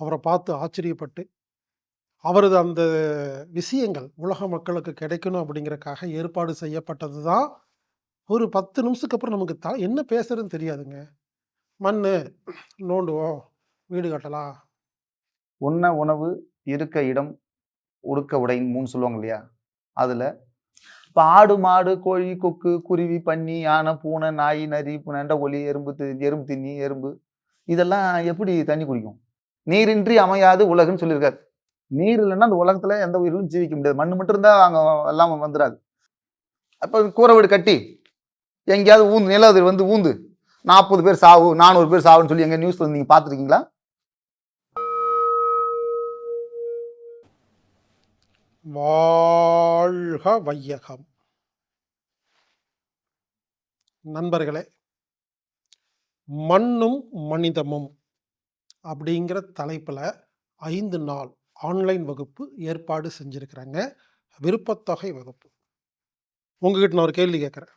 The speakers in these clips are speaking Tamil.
அவரை பார்த்து ஆச்சரியப்பட்டு, அவரது அந்த விஷயங்கள் உலக மக்களுக்கு கிடைக்கணும் அப்படிங்கிறக்காக ஏற்பாடு செய்யப்பட்டது தான். ஒரு 10 நிமிஷத்துக்கு அப்புறம் நமக்கு த என்ன பேசுறதுன்னு தெரியாதுங்க. மண் நோண்டுவோம், வீடு கட்டலாம். உண்ண உணவு, இருக்க இடம், உடுக்க உடைன்னு சொல்லுவாங்க இல்லையா? அதில் இப்போ ஆடு, மாடு, கோழி, கொக்கு, குருவி, பன்னி, யானை, பூனை, நாய், நரி, நண்ட ஒலி, எறும்பு, தி எறும்பு தின்னி, எறும்பு இதெல்லாம் எப்படி தண்ணி குடிக்கும்? நீரின்றி அமையாது உலகுன்னு சொல்லியிருக்காரு. நீர் இல்லைன்னா அந்த உலகத்துல எந்த உயிரிலும் ஜீவிக்க முடியாது. மண் மட்டும் இருந்தால் அங்க எல்லாம் வந்துடாது அப்போ கூரை வீடு கட்டி, எங்கேயாவது ஊந்து நிலஅதிர்வு வந்து ஊந்து 40 பேர் சாவு, 400 பேர் சாவுன்னு சொல்லி எங்க நியூஸில் நீங்கள் பார்த்துருக்கீங்களா? வாழ்க வையகம். நண்பர்களே, மண்ணும் மனிதமும் அப்படிங்கிற தலைப்பில் ஐந்து நாள் ஆன்லைன் வகுப்பு ஏற்பாடு செஞ்சுருக்கிறாங்க விருப்பத்தொகை வகுப்பு. உங்ககிட்ட நான் ஒரு கேள்வி கேட்குறேன்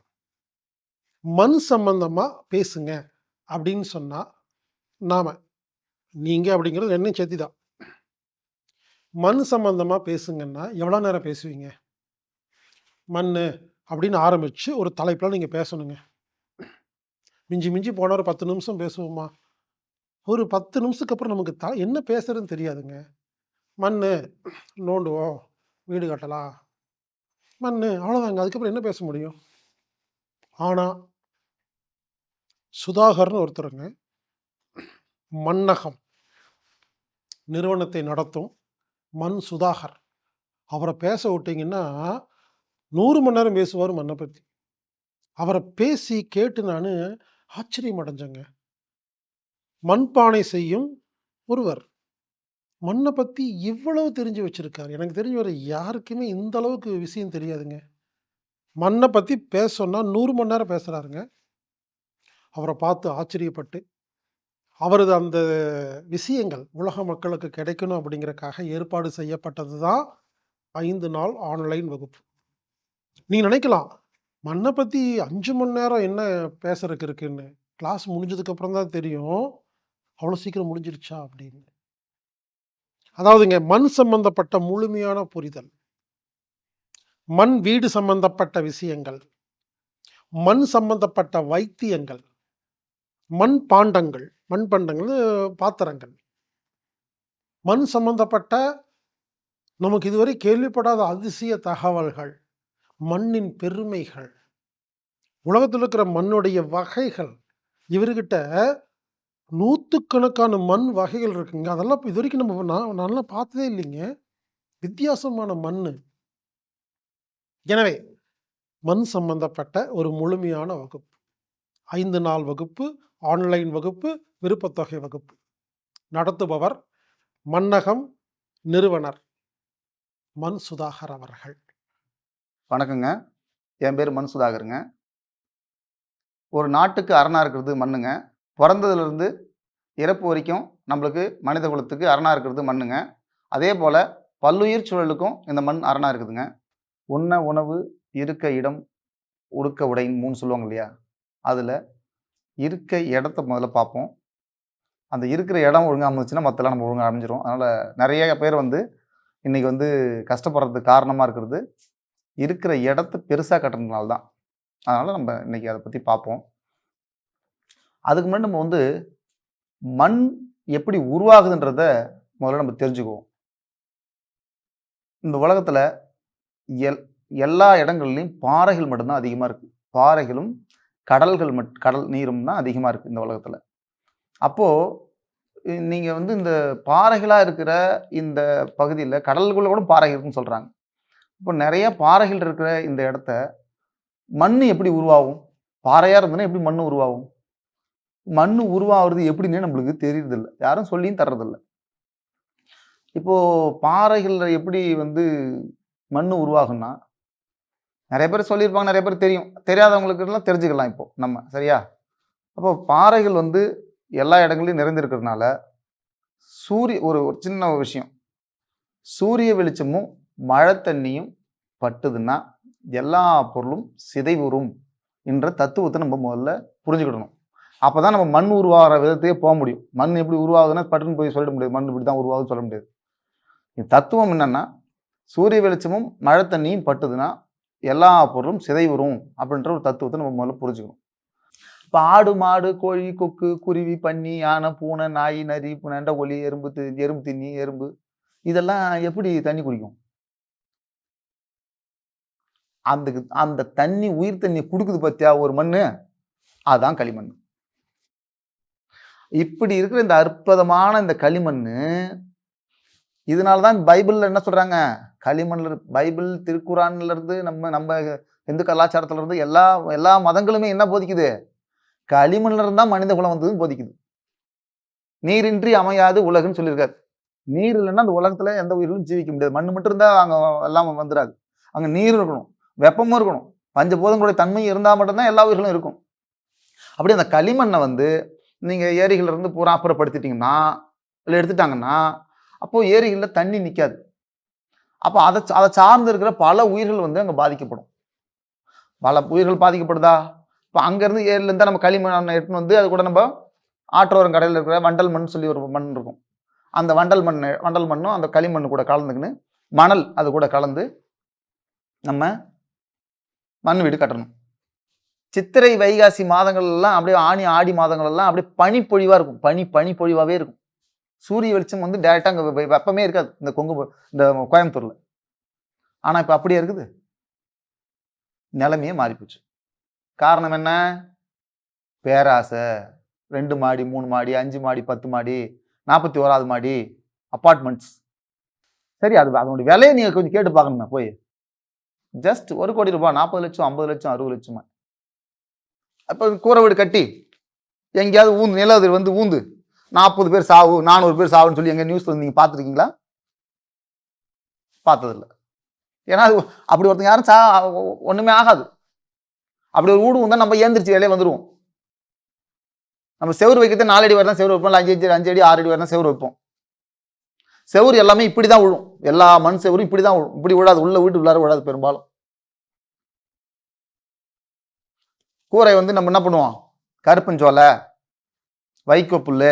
மண் சம்பந்தமாக பேசுங்க அப்படின்னு சொன்னால் நாம் நீங்கள் அப்படிங்கிறது என்னையும் சேர்த்தி தான். மண் சம்பந்தமாக பேசுங்கன்னா எவ்வளோ நேரம் பேசுவீங்க? மண் அப்படின்னு ஆரம்பித்து ஒரு தலைப்பில் நீங்கள் பேசணுங்க. மிஞ்சி மிஞ்சி போனால் ஒரு 10 நிமிஷம் பேசுவோமா? ஒரு 10 நிமிஷத்துக்கு அப்புறம் நமக்கு த என்ன பேசுறதுன்னு தெரியாதுங்க. மண் நோண்டுவோம், வீடு கட்டலாம். மண் அவ்வளோதாங்க. அதுக்கப்புறம் என்ன பேச முடியும்? ஆனால் சுதாகர்னு ஒருத்தருங்க. மண்ணகம் நிறுவனத்தை நடத்தும் மண் சுதாகர். அவரை பேச விட்டீங்கன்னா, நூறு மணி நேரம் பேசுவார் மண்ணை பற்றி அவரை பேசி கேட்டு நான் ஆச்சரியம் அடைஞ்சேங்க. மண்பானை செய்யும் ஒருவர். மண்ணை பற்றி இவ்வளவு தெரிஞ்சு வச்சுருக்கார் எனக்கு தெரிஞ்சு யாருக்குமே இந்த அளவுக்கு விஷயம் தெரியாதுங்க. மண்ணை பற்றி பேசணுன்னா நூறு மணி நேரம் பேசுகிறாருங்க அவரை பார்த்து ஆச்சரியப்பட்டு, அவரது அந்த விஷயங்கள் உலக மக்களுக்கு கிடைக்கணும் அப்படிங்கிறக்காக ஏற்பாடு செய்யப்பட்டது தான் ஐந்து நாள் ஆன்லைன் வகுப்பு. நீங்கள் நினைக்கலாம், மண்ணை பற்றி அஞ்சு மணி நேரம் என்ன பேசுறதுக்கு இருக்குன்னு. கிளாஸ் முடிஞ்சதுக்கப்புறம் தான் தெரியும். அவ்வளோ சீக்கிரம் முடிஞ்சிருச்சா அப்படின்னு. அதாவதுங்க மண் சம்பந்தப்பட்ட முழுமையான புரிதல். மண் வீடு சம்பந்தப்பட்ட விஷயங்கள். மண் சம்பந்தப்பட்ட வைத்தியங்கள். மண் பாண்டங்கள். மண் பாண்டங்கள் பாத்திரங்கள். மண் சம்பந்தப்பட்ட நமக்கு இதுவரை கேள்விப்படாத அதிசய தகவல்கள். மண்ணின் பெருமைகள். உலகத்தில் இருக்கிற மண்ணுடைய வகைகள். இவர்கிட்ட நூத்துக்கணக்கான மண் வகைகள் இருக்குங்க. அதெல்லாம் இதுவரைக்கும் நம்ம நான் நான்லாம் பார்த்ததே இல்லைங்க. வித்தியாசமான மண்ணு. எனவே, மண் சம்பந்தப்பட்ட ஒரு முழுமையான வகுப்பு. 5 நாள் வகுப்பு, ஆன்லைன் வகுப்பு, விருப்பத்தொகை வகுப்பு. நடத்துபவர் மண்ணகம் நிறுவனர். மண் சுதாகர் அவர்கள். வணக்கங்க. என் பேரு மண் சுதாகருங்க. ஒரு நாட்டுக்கு அரணா இருக்கிறது மண்ணுங்க. பிறந்ததுலேருந்து இறப்பு வரைக்கும் நம்மளுக்கு மனித குலத்துக்கு அரணாக இருக்கிறது மண்ணுங்க. அதே போல் பல்லுயிர் சூழலுக்கும் இந்த மண் அரணாக இருக்குதுங்க. உண்ண உணவு, இருக்க இடம், உடுக்க உடைன்னு மூணு சொல்லுவாங்க இல்லையா? அதில் இருக்க இடத்த முதல்ல பார்ப்போம். அந்த இருக்கிற இடம் ஒழுங்காக அமைச்சுன்னா மத்தெல்லாம் நம்ம ஒழுங்காக அமைஞ்சிரும். அதனால் நிறைய பேர் வந்து இன்றைக்கி வந்து கஷ்டப்படுறதுக்கு காரணமாக இருக்கிறது, இருக்கிற இடத்த பெருசாக கட்டுறதுனால தான். அதனால் நம்ம இன்றைக்கி அதை பற்றி பார்ப்போம். அதுக்கு முன்னாடி நம்ம வந்து மண் எப்படி உருவாகுதுன்றத முதல்ல நம்ம தெரிஞ்சுக்குவோம். இந்த உலகத்தில் எல் எல்லா இடங்கள்லையும் பாறைகள் மட்டும்தான் அதிகமாக இருக்குது பாறைகளும், கடல்கள் மட் கடல் நீரும் தான் அதிகமாக இருக்குது இந்த உலகத்தில் அப்போது நீங்கள் வந்து இந்த பாறைகளாக இருக்கிற இந்த பகுதியில் கடலுக்குள்ள கூட பாறை இருக்குன்னு சொல்கிறாங்க இப்போ நிறைய பாறைகள் இருக்கிற இந்த இடத்த மண் எப்படி உருவாகும்? பாறையாக இருந்ததுன்னா எப்படி மண் உருவாகும்? மண் உருவாகிறது எப்படின்னே நம்மளுக்கு தெரியறதில்ல. யாரும் சொல்லியும் தர்றதில்ல. இப்போது பாறைகளில் எப்படி வந்து மண் உருவாகும்னா, நிறைய பேர் சொல்லியிருப்பாங்க, நிறைய பேர் தெரியும். தெரியாதவங்களுக்குலாம் தெரிஞ்சுக்கலாம் இப்போ நம்ம. சரியா? அப்போ பாறைகள் வந்து எல்லா இடங்களையும் நிறைந்திருக்கிறதுனால, சூரிய ஒரு ஒரு சின்ன ஒரு விஷயம். சூரிய வெளிச்சமும், மழை தண்ணியும் பட்டுதுன்னா, எல்லா பொருளும் சிதைவுறும் என்ற தத்துவத்தை நம்ம முதல்ல புரிஞ்சுக்கிடணும். அப்போ தான் நம்ம மண் உருவாகிற விதத்தையே போக முடியும். மண் எப்படி உருவாகுதுன்னா பட்டுன்னு போய் சொல்லிட முடியாது. மண் இப்படி தான் உருவாகுதுன்னு சொல்ல முடியாது. இந்த தத்துவம் என்னென்னா சூரிய வெளிச்சமும் மழை தண்ணியும் பட்டுதுன்னா எல்லா பொருளும் சிதைவுறும் அப்படின்ற ஒரு தத்துவத்தை நம்ம முதல்ல புரிஞ்சுக்கணும். இப்போ ஆடு மாடு கோழி கொக்கு குருவி பன்னி யானை பூனை நாய் நரி நண்ட ஒலி எறும்பு எறும்பு தின்னி எறும்பு. இதெல்லாம் எப்படி தண்ணி குடிக்கும்? அந்த அந்த தண்ணி உயிர் தண்ணி கொடுக்குது பத்தியா? ஒரு மண் அதுதான் களிமண். இப்படி இருக்கிற இந்த அற்புதமான இந்த களிமண் இதனால தான் பைபிளில் என்ன சொல்கிறாங்க களிமண்ல பைபிள் திருக்குறான்லேருந்து நம்ம நம்ம இந்து கலாச்சாரத்துலேருந்து எல்லா எல்லா மதங்களுமே என்ன போதிக்குது? களிமண்ல இருந்தால் மனித குலம் வந்ததுன்னு போதிக்குது. நீரின்றி அமையாது உலகுன்னு சொல்லியிருக்காரு. நீர் இல்லைன்னா அந்த உலகத்தில் எந்த உயிரிலும் ஜீவிக்க முடியாது. மண் மட்டும் இருந்தால் அங்கே எல்லாம் வந்துடாது அங்கே நீர் இருக்கணும் வெப்பமும் இருக்கணும். பஞ்சபூதங்களுடைய தன்மை இருந்தால் மட்டும்தான் எல்லா உயிர்களும் இருக்கும். அப்படி அந்த களிமண்ணை வந்து நீங்கள் ஏரிகள்ல இருந்து பூரா அப்புறப்படுத்திட்டிங்கன்னா இல்லை எடுத்துட்டாங்கன்னா அப்போது ஏரிகளில் தண்ணி நிற்காது அப்போ அதை அதை சார்ந்து இருக்கிற பல உயிர்கள் வந்து அங்கே பாதிக்கப்படும். பல உயிர்கள் பாதிக்கப்படுதா? இப்போ அங்கேருந்து ஏரியிலேருந்து நம்ம களிமண் எடுத்துன்னு வந்து அது கூட நம்ம ஆற்றோரம் கடையில் இருக்கிற வண்டல் மண் சொல்லி ஒரு மண் இருக்கும். அந்த வண்டல் மண் வண்டல் மண்ணும் அந்த களிமண் கூட கலந்துக்கின்னு மணல் அது கூட கலந்து நம்ம மண் வீடு கட்டணும். சித்திரை வைகாசி மாதங்கள் எல்லாம் அப்படியே ஆணி ஆடி மாதங்கள்லாம் அப்படியே பனிப்பொழிவாக இருக்கும். பனி பனிப்பொழிவாகவே இருக்கும். சூரிய வெளிச்சம் வந்து டேரெக்டாக அங்கே வெப்பமே இருக்காது. இந்த கொங்கு இந்த கோயம்புத்தூரில். ஆனால் இப்போ அப்படியே இருக்குது. நிலைமையே மாறிப்போச்சு. காரணம் என்ன? பேராசை. ரெண்டு மாடி மூணு மாடி அஞ்சு மாடி பத்து மாடி நாற்பத்தி ஓராவது மாடி அப்பார்ட்மெண்ட்ஸ் சரி அது அதனுடைய விலையை நீங்கள் கொஞ்சம் கேட்டு பார்க்கணுமே போய். ஜஸ்ட் ஒரு கோடி ரூபாய் நாற்பது லட்சம் ஐம்பது லட்சம் அறுபது லட்சமா அப்போ கூரை வீடு கட்டி எங்கேயாவது ஊந்து நிலவதில் வந்து ஊந்து நாற்பது பேர் சாவு நானூறு பேர் சாவுன்னு சொல்லி எங்க நியூஸில் வந்து பார்த்துருக்கீங்களா? பார்த்ததில்ல. ஏன்னா அது அப்படி ஒருத்தங்க யாரும் சா ஒன்றுமே ஆகாது. அப்படி ஒரு வீடு வந்தால் நம்ம ஏந்திரிச்சு வேலையே வந்துடுவோம் நம்ம செவுரு வைக்கிறது நாலு அடி வர செவரு வைப்போம் இல்லை அஞ்சு அஞ்சு அஞ்சு அடி ஆறு அடி வரலாம் செவுரு வைப்போம். செவுரு எல்லாமே இப்படி தான் விழும் எல்லா மண் செவுரும் இப்படி தான் விழும் இப்படி விழாது உள்ள வீட்டு உள்ளார விழாது பெரும்பாலும். கூரை வந்து நம்ம என்ன பண்ணுவோம்? கருப்பஞ்சோலை வைக்கோ புல்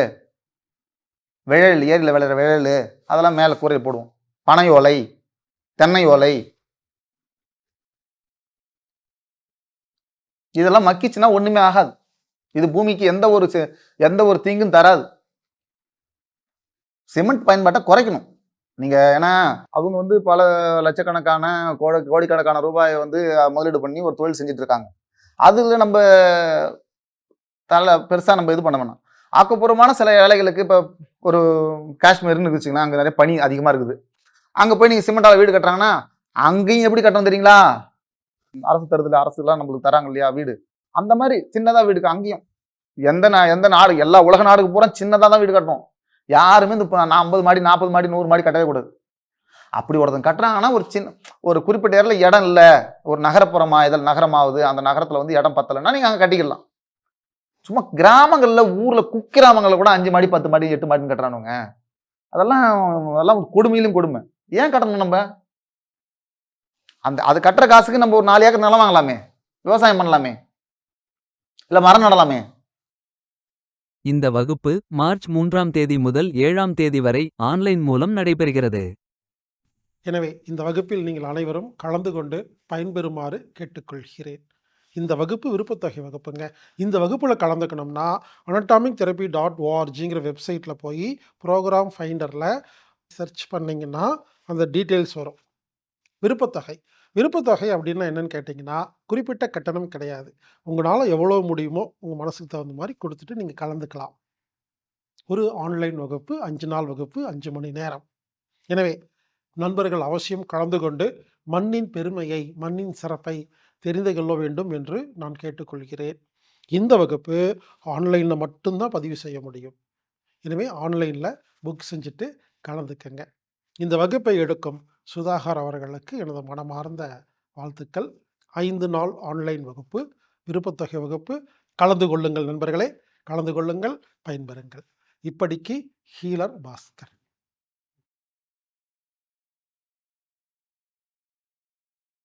விழல் ஏரியில் விளையிற விழல் அதெல்லாம் மேலே கூரையில் போடுவோம். பனை ஓலை தென்னை ஓலை. இதெல்லாம் மக்கிச்சுன்னா ஒன்றுமே ஆகாது. இது பூமிக்கு எந்த ஒரு எந்த ஒரு தீங்கும் தராது. சிமெண்ட் பயன்பாட்டை குறைக்கணும். நீங்கள் ஏன்னா அவங்க வந்து பல லட்சக்கணக்கான கோடி கோடிக்கணக்கான ரூபாயை வந்து முதலீடு பண்ணி ஒரு தொழில் செஞ்சுட்டு இருக்காங்க. அதில் நம்ம தலை பெருசாக நம்ம இது பண்ண வேணாம். ஆக்கப்பூர்வமான சில வேலைகளுக்கு இப்போ ஒரு காஷ்மீர்னு இருந்துச்சுங்கன்னா அங்கே நிறைய பனி அதிகமாக இருக்குது. அங்கே போய் நீங்கள் சிமெண்டால் வீடு கட்டுறாங்கன்னா அங்கேயும் எப்படி கட்டணும் தெரியுங்களா? அரசு தருதுல அரசுலாம் நம்மளுக்கு தராங்க இல்லையா வீடு? அந்த மாதிரி சின்னதாக வீடுக்கு அங்கேயும். எந்த நா எந்த நாடு எல்லா உலக நாடுக்கு பூரா சின்னதாக தான் வீடு கட்டணும். யாருமே இந்த இப்போ நான் ஐம்பது மாடி நாற்பது மாடி நூறு மாடி கட்டவே கூடாது. அப்படி ஒருத்தன் கட்டுறாங்கன்னா ஒரு சின்ன ஒரு குறிப்பிட்ட இடத்துல இடம் இல்லை. ஒரு நகரப்புறமா இதில் நகரமாகுது அந்த நகரத்தில் வந்து இடம் பத்தலைன்னா நீங்கள் அங்கே கட்டிக்கலாம். சும்மா கிராமங்களில் ஊரில் குக்கிராமங்களில் கூட அஞ்சு மாடி பத்து மாடி எட்டு மாடின்னு கட்டுறானுங்க. அதெல்லாம் அதெல்லாம் கொடுமையிலும் கொடுமை. ஏன் கட்டணும் நம்ம? அந்த அது கட்டுற காசுக்கு நம்ம ஒரு நாலு ஏக்கர் நிலம் வாங்கலாமே. விவசாயம் பண்ணலாமே. இல்லை மரம் நடலாமே. இந்த வகுப்பு மார்ச் மூன்றாம் தேதி முதல் ஏழாம் தேதி வரை ஆன்லைன் மூலம் நடைபெறுகிறது. எனவே இந்த வகுப்பில் நீங்கள் அனைவரும் கலந்து கொண்டு பயன்பெறுமாறு கேட்டுக்கொள்கிறேன். இந்த வகுப்பு விருப்பத்தொகை வகுப்புங்க. இந்த வகுப்பில் கலந்துக்கணும்னா அனட்டாமிக் தெரப்பி டாட் ஓஆர்ஜிங்கிற வெப்சைட்டில் போய் ப்ரோக்ராம் ஃபைண்டரில் சர்ச் பண்ணிங்கன்னா அந்த டீட்டெயில்ஸ் வரும். விருப்பத்தொகை. விருப்பத்தொகை அப்படின்னா என்னன்னு கேட்டிங்கன்னா குறிப்பிட்ட கட்டணம் கிடையாது. உங்களால் எவ்வளோ முடியுமோ உங்கள் மனசுக்கு தகுந்த மாதிரி கொடுத்துட்டு நீங்கள் கலந்துக்கலாம். ஒரு ஆன்லைன் வகுப்பு அஞ்சு நாள் வகுப்பு அஞ்சு மணி நேரம். எனவே நண்பர்கள் அவசியம் கலந்து கொண்டு மண்ணின் பெருமையை மண்ணின் சிறப்பை தெரிந்து கொள்ள வேண்டும் என்று நான் கேட்டுக்கொள்கிறேன். இந்த வகுப்பு ஆன்லைனில் மட்டும்தான் பதிவு செய்ய முடியும். எனவே ஆன்லைனில் புக் செஞ்சுட்டு கலந்துக்கங்க. இந்த வகுப்பை எடுக்கும் சுதாகர் அவர்களுக்கு எனது மனமார்ந்த வாழ்த்துக்கள். ஐந்து நாள் ஆன்லைன் வகுப்பு விருப்பத்தொகை வகுப்பு. கலந்து கொள்ளுங்கள் நண்பர்களே கலந்து கொள்ளுங்கள் பயன்பெறுங்கள். இப்படிக்கு ஹீலர் பாஸ்கர்.